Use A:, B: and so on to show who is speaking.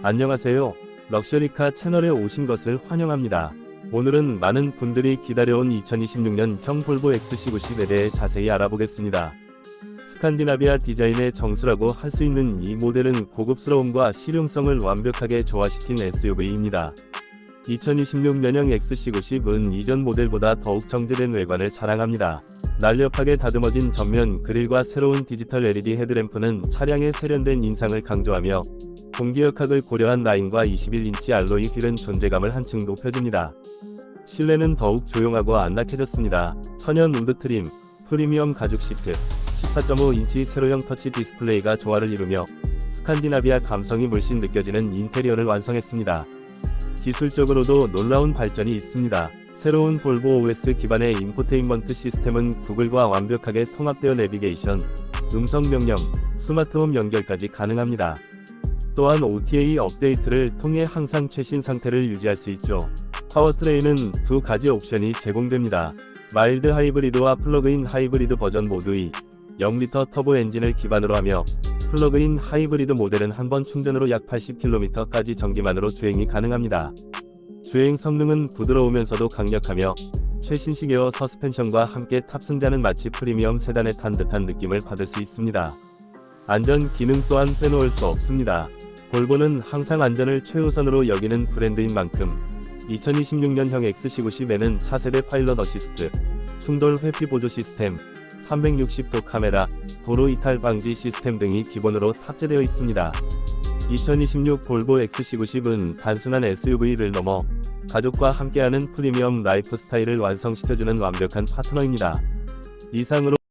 A: 안녕하세요. 럭셔리카 채널에 오신 것을 환영합니다. 오늘은 많은 분들이 기다려온 2026년형 볼보 XC90에 대해 자세히 알아보겠습니다. 스칸디나비아 디자인의 정수라고 할 수 있는 이 모델은 고급스러움과 실용성을 완벽하게 조화시킨 SUV입니다. 2026년형 XC90은 이전 모델보다 더욱 정제된 외관을 자랑합니다. 날렵하게 다듬어진 전면 그릴과 새로운 디지털 LED 헤드램프는 차량의 세련된 인상을 강조하며 공기역학을 고려한 라인과 21인치 알로이 휠은 존재감을 한층 높여줍니다. 실내는 더욱 조용하고 안락해졌습니다. 천연 우드 트림, 프리미엄 가죽 시트, 14.5인치 세로형 터치 디스플레이가 조화를 이루며 스칸디나비아 감성이 물씬 느껴지는 인테리어를 완성했습니다. 기술적으로도 놀라운 발전이 있습니다. 새로운 볼보 OS 기반의 인포테인먼트 시스템은 구글과 완벽하게 통합되어 내비게이션, 음성 명령, 스마트홈 연결까지 가능합니다. 또한 OTA 업데이트를 통해 항상 최신 상태를 유지할 수 있죠. 파워트레인은 두 가지 옵션이 제공됩니다. 마일드 하이브리드와 플러그인 하이브리드 버전 모두의 0리터 터보 엔진을 기반으로 하며 플러그인 하이브리드 모델은 한 번 충전으로 약 80km까지 전기만으로 주행이 가능합니다. 주행 성능은 부드러우면서도 강력하며 최신식 에어 서스펜션과 함께 탑승자는 마치 프리미엄 세단에 탄 듯한 느낌을 받을 수 있습니다. 안전 기능 또한 빼놓을 수 없습니다. 볼보는 항상 안전을 최우선으로 여기는 브랜드인 만큼 2026년형 XC90에는 차세대 파일럿 어시스트, 충돌 회피 보조 시스템, 360도 카메라, 도로 이탈 방지 시스템 등이 기본으로 탑재되어 있습니다. 2026 볼보 XC90은 단순한 SUV를 넘어 가족과 함께하는 프리미엄 라이프 스타일을 완성시켜주는 완벽한 파트너입니다. 이상으로